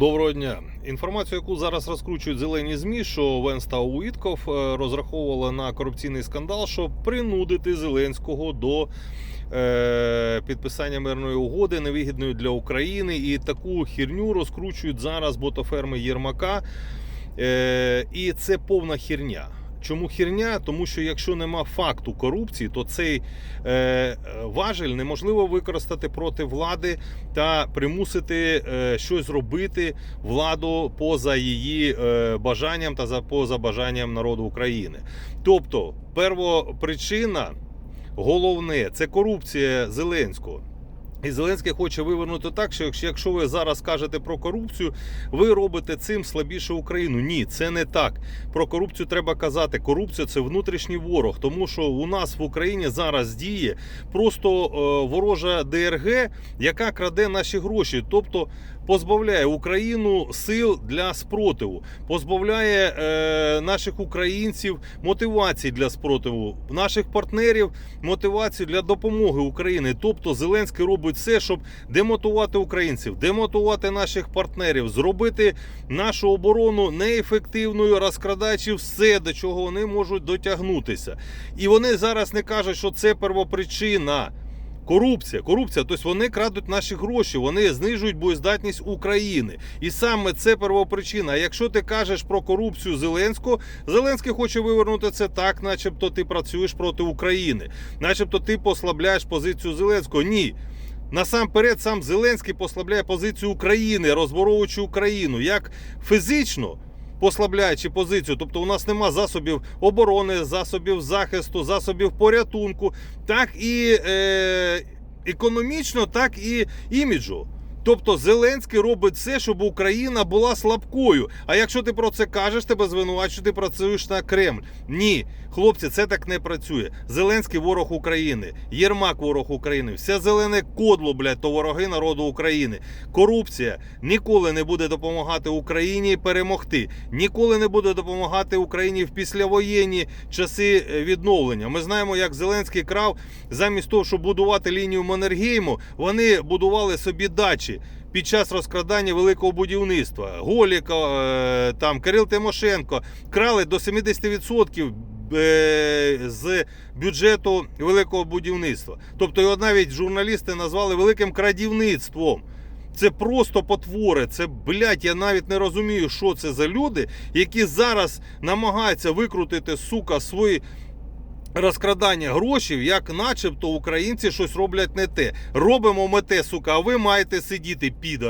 Доброго дня. Інформацію, яку зараз розкручують зелені змі, що Венс та Уітков е, розраховували на корупційний скандал, щоб принудити Зеленського до е, підписання мирної угоди, невигідної для України. І таку хірню розкручують зараз ботоферми Єрмака. Е, і це повна херня. Чому херня? Тому що якщо нема факту корупції, то цей е, важель неможливо використати проти влади та примусити е, щось робити владу поза її е, бажанням та за поза бажанням народу України. Тобто, первопричина, головне це корупція Зеленського. І Зеленський хоче вивернути так, що якщо- ви зараз кажете про корупцію, ви робите цим слабіше Україну. Ні, це не так. Про корупцію треба казати. Корупція це внутрішній ворог, тому що у нас в Україні зараз діє просто е, ворожа ДРГ, яка краде наші гроші, тобто позбавляє Україну сил для спротиву, позбавляє е, наших українців мотивації для спротиву, наших партнерів мотивацію для допомоги Україні. Тобто Зеленський робить все, щоб демотувати українців, демотувати наших партнерів, зробити нашу оборону неефективною, розкрадаючи все, до чого вони можуть дотягнутися. І вони зараз не кажуть, що це первопричина. Корупція, корупція, тобто вони крадуть наші гроші, вони знижують боєздатність України. І саме це первопричина. А якщо ти кажеш про корупцію Зеленського, Зеленський хоче вивернути це так, начебто ти працюєш проти України, начебто ти послабляєш позицію Зеленського. Ні. Насамперед, сам Зеленський послабляє позицію України, розборовуючи Україну як фізично. Послабляючи позицію, тобто у нас нема засобів оборони, засобів захисту, засобів порятунку, так і е, економічно, так і іміджу. Тобто Зеленський робить все, щоб Україна була слабкою. А якщо ти про це кажеш, тебе звинувачують, ти працюєш на Кремль. Ні, хлопці, це так не працює. Зеленський ворог України, Єрмак ворог України, все зелене кодло, блядь, то вороги народу України. Корупція ніколи не буде допомагати Україні перемогти, ніколи не буде допомагати Україні в післявоєнні часи е, відновлення. Ми знаємо, як Зеленський крав замість того, щоб будувати лінію Маннергейму, вони будували собі дачі. Під час розкрадання великого будівництва Голіка, е, там Кирил Тимошенко крали до 70% е, з бюджету великого будівництва. Тобто його навіть журналісти назвали великим крадівництвом. Це просто потвори. Це блядь, я навіть не розумію, що це за люди, які зараз намагаються викрутити сука свої. Розкрадання грошей, як начебто українці щось роблять не те. Робимо ми те, сука, а ви маєте сидіти, підар.